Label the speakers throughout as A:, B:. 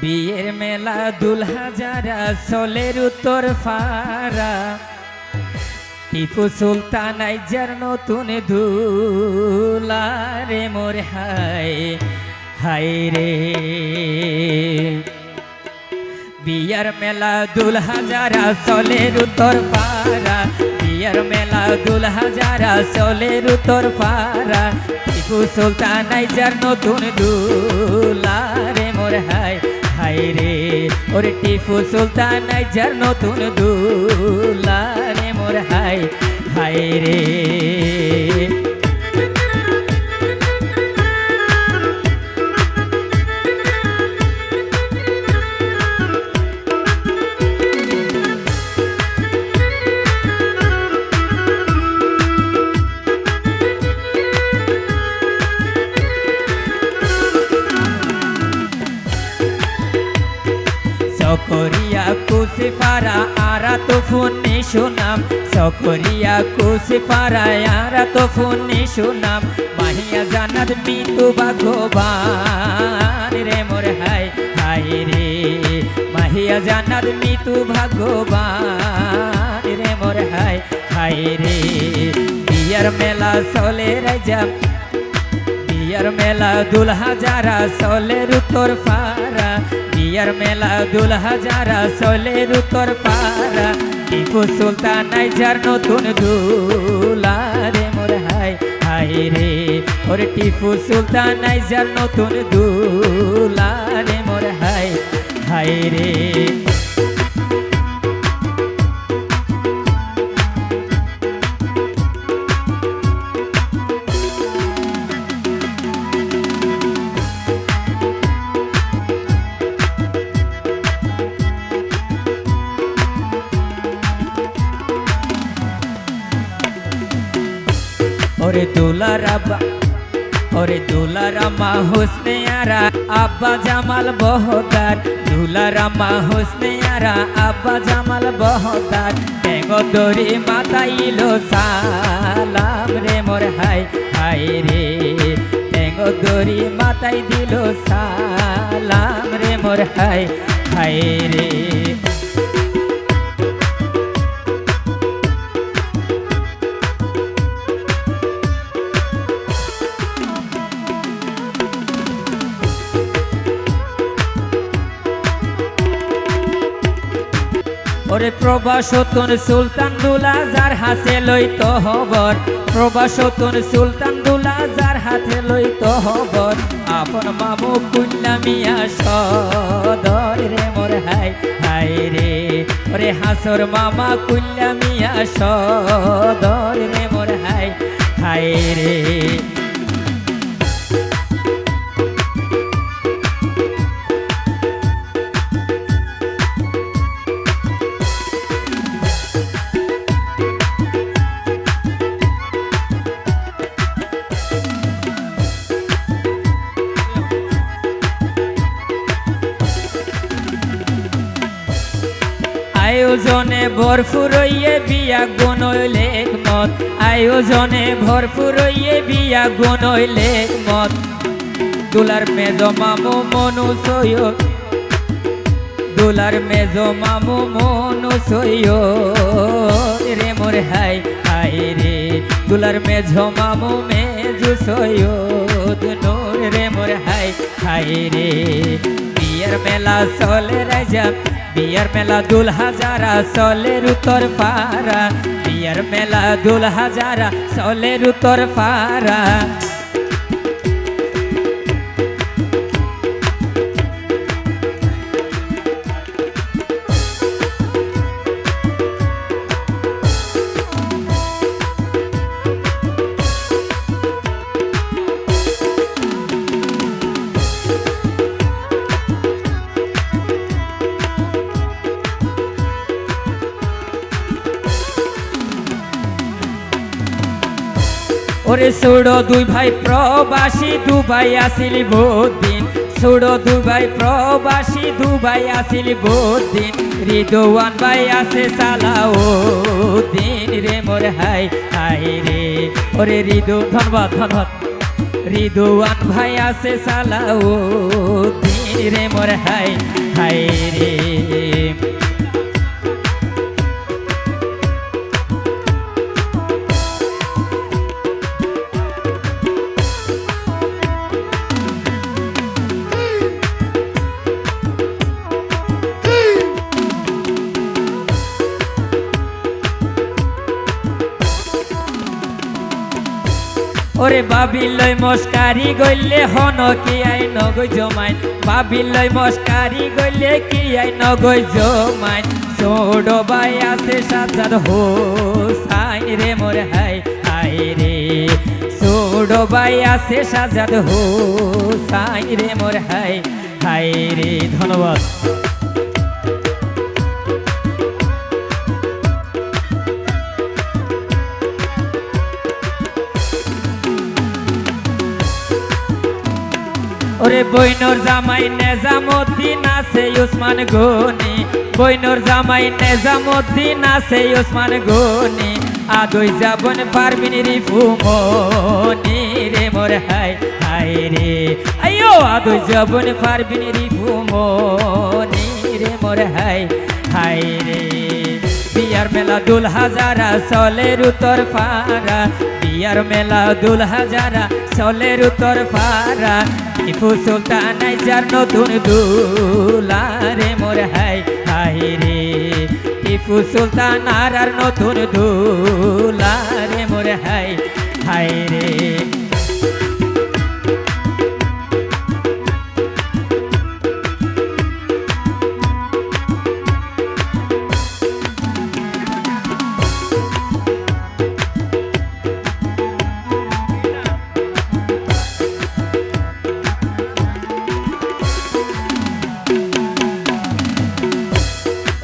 A: বিয়ের মেলা দুল হাজারা চলের উত্তর ফারা। টিপু সুলতান আইজার নতুন দুলারে মোর হাই হাই রে। বিয়ার মেলা দুল হাজারা চলের উত্তর পারা বিয়ার মেলা দুল হাজারা চলের উত্তর পারা টিপু সুলতান আইজার নতুন দুলারে মোর হাই হাই রে। ওরে টিপু সুলতান আইজার নতুন দুলারে মোর হাই হাই রে। শুনাম, সকরিয়া কুসি পারা আরা তো ফোনে শুনাম। মাহিয়া জানাত মিতু ভাগবান রে মোর হাই হাই রে। মাহিয়া জানাত মিতু ভাগবান রে মোর হাই হাই রে। বিয়ার মেলা চলে রাজা বিয়ার মেলা দুল হাজারা চলের উত্তর পারা বিয়ার মেলা দুল হাজারা চলের উত্তর পারা টিপু সুলতান আইজার নতুন দুলারে মোর হাই হাই রে, ওরে টিপু সুলতান আইজার নতুন দুলারে মোর হাই হাই রে আব্বা। আম্মা হোসনে আরা, আব্বা জামাল বহদার। দুলার আম্মা হোসনে আরা, আব্বা জামাল বহদার। টেঙ্গো দরি মাতাইলো সালাম রে মোর হাই হাই রে। টেঙ্গো দরি মাতাই দিল সালাম রে মোর হাই হাই ওরে প্রবাসতন সুলতান দুলা যার হাতে লইত হবর প্রবাসতন সুলতান দুলা যার হাতে লইত হবর আপন মামু কুল্লা মিয়া সদর রে মোর হাই হাই রে। ওরে হাসর মামা কুল্লা মিয়া সদর রে মোর হাই হাই রে। ভরপুর হইয়ে বিয়া গুনইলে মত। আয়োজনে ভরপুর হইয়ে বিয়া গুনইলে মত। দুলার মেজ মামু মনু সৈয়দ দুলার মেজ মামু মনু সৈয়দ রে মোর হাই হাই রে। দুলার মেজ মামু মেজু সৈয়দ নূর রে মোর হাই হাই রে। বিয়ের মেলা চলে রাজা বিয়ার মেলা দুল হাজারা চলের উত্তর পারা বিয়ার মেলা দুল হাজারা চলের উত্তর পারা ওরে সুড়ো দুই ভাই প্রবাসী, দুবাই আসিলি বহুত দিন সুড়ো দুই ভাই প্রবাসী, দুবাই আসিলি বহুত দিন রিদোয়ান ভাই আসে সালাও দিন রে মোর হাই হাই রে। ওরে রিদু, ধন্যবাদ ধন্যবাদ। রিদোয়ান ভাই আসে সালাও দিন রে মোর হাই হাই রে। ওরে বাবিলই মস্কারি গইলে হন কি আই নগৈ জমাই বাবিলই মস্কারি গইলে কি আই নগৈ জমাই ছোড়ো বাই আছে সাজাদ হো সাইন রে মোর হাই হাই রে। বাই আছে সাজাদ হো সাইন রে মোর হাই হাই রে। ধন্যবাদ। বইনর জামাই নেজামুদ্দিন আছে উসমান গনি। বইনর জামাই নেজামুদ্দিন আছে উসমান গনি। আদই যাবন পারবিন রে ফুমনি রে মোর হাই হাই রে। আইও আদই যাবন পারবিন রে ফুমনি রে মোর হাই হাই রে। বিয়ার মেলা দুল হাজারা চলের উত্তর পারা বিয়ার মেলা দুল হাজারা চলের উত্তর পারা টিপু সুলতানাই যার নতুন দুলারে মোর হাই হাই রে। টিপু সুলতান আর আর নতুন দুলারে মোর হাই হাই রে।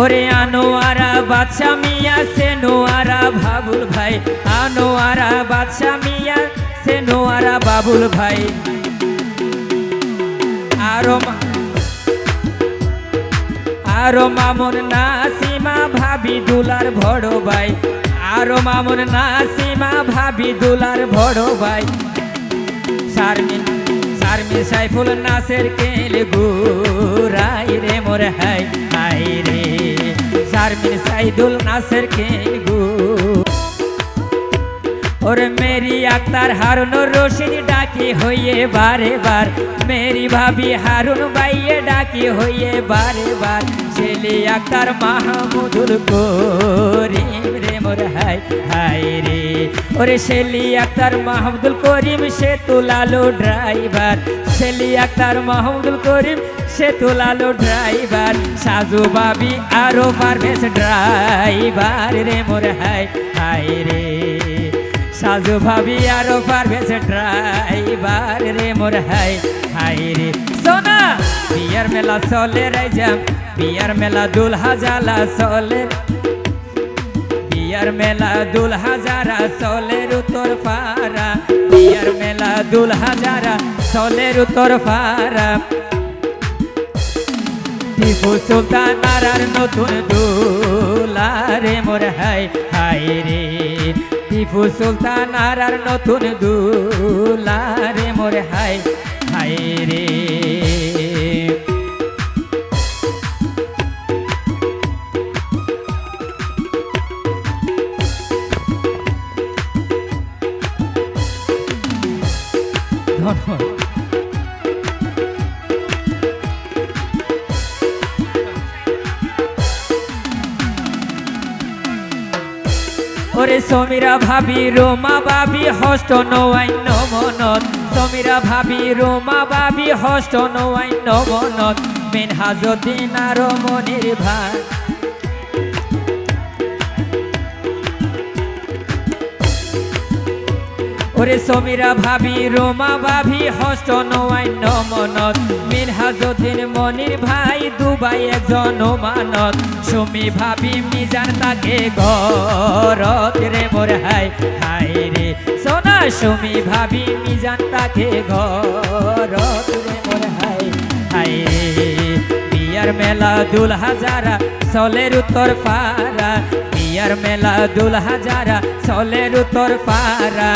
A: ওরে আনোয়ারা বাদশা মিয়া, সে নোয়ারা বাবুল ভাই। আনোয়ারা বাদশা মিয়া, সে নোয়ারা বাবুল ভাই। আরও আরও মামুন নাসিমা, ভাবি দুলার বড় ভাই। আরও মামুন নাসিমা, ভাবি দুলার বড় ভাই। শারমিন শারমিন সাইফুল নাসের কেল গুরাই রে মোর হাই হাই রে শারমিন সাইদুল নাসের কেল গু। ওরে মেরি আক্তার হারুন রশিদ ডাকি হইয়ে বারে বার। মেরি ভাবি হারুন বাইয়ে ডাকি হইয়ে বারে বার। ছেলে আক্তার মাহমুদুল করিম রে মোর হাই হাই রে। ওরে শেলি আক্তার মাহমুদুল করিম, সে তুলালো ড্রাইভার। শেলি আক্তার মাহমুদুল করিম, সে তুলালো ড্রাইভার। সাজু বাবি আরও পারভেজ ড্রাইভার রে মোর, হাই হাই রে। সাজু ভাবি আরও পারবে সে ড্রাইভার রে মোর, হাই হাই রে। সোনা, বিয়ার মেলা চলে রাইজাম বিয়ার মেলা দুল হাজালা চলে। বিয়ার মেলা দুল হাজারা চলের উত্তর পারা বিয়ার মেলা দুল হাজারা চলের উত্তর পারা টিপু সুলতান আর নতুন দুলারে মোর হাই হাই রে। টিপু সুলতান আর নতুন দুলারে মোর হাই হাই রে। ওরে সমীরা ভাবি, রোমা ভাবি হস্ত নৌয়ান্য মনত সমীরা ভাবি, রোমা ভাবি হস্ত নৌয়ান্য মনত মেন হাজদিন আর মনির ভাই। ওরে সমীরা ভাবি, রোমা ভাবি হস্ত নৌয়ান্য মনত মিন হাজদিন মনির ভাই, দুবাই একজন মানত সুমি ভাবি, মিজান তাকে ঘরত রে মোর হাই হাই রে। সোনা, সুমি ভাবি, মিজান তাকে ঘরত রে মোর হাই হাই রে। বিয়ার মেলা দুল হাজারা চলের উত্তর পারা বিয়ার মেলা দুল হাজারা চলের উত্তর পারা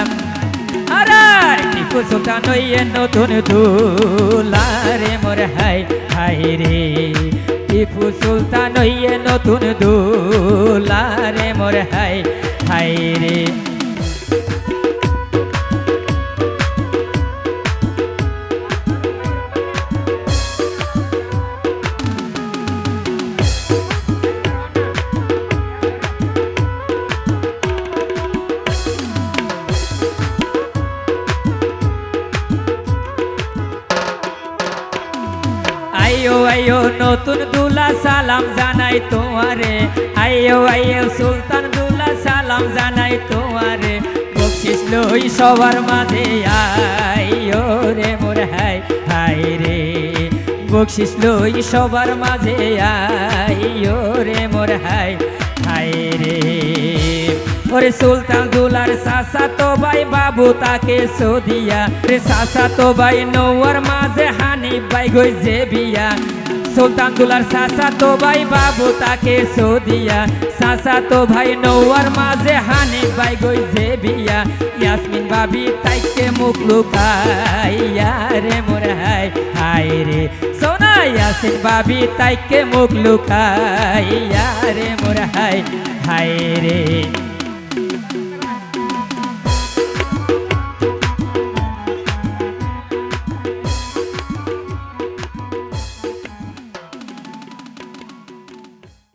A: টিপু সুলতান ইয়ে নতুন দুলারে মোর হাই হাই রে। টিপু সুলতান হইয়ে নতুন দুলারে মোর হাই হাই আইও আইও, নতুন দুলা সালাম জানাই তোমারে। আইও আইও, সুলতান দুলা সালাম জানাই তোমারে। বকশিস লই সবার মাঝে আইও রে মোর হাই হাই রে। বকশিস লই সবার মাঝে আইও রে মোর হাই ওরে সুলতান দুলার সাসা তো ভাই বাবু তাকে সদিয়া। রে সাসা তো ভাই নৌয়ার মাঝে হানি ভাই গই যে বিয়া। সুলতান দুলার সাসা তো ভাই বাবু তাকে সদিয়া। সাসা তো ভাই নৌয়ার মাঝে হানি ভাই গই যে বিয়া। ইয়াসমিন বাবি তাইকে মুখ লুকাইয়া রে মোর হাই হাই রে। সোনা ইয়াসিন বাবি তাইকে মুখ লুকাইয়া রে মোর হাই হাই রে।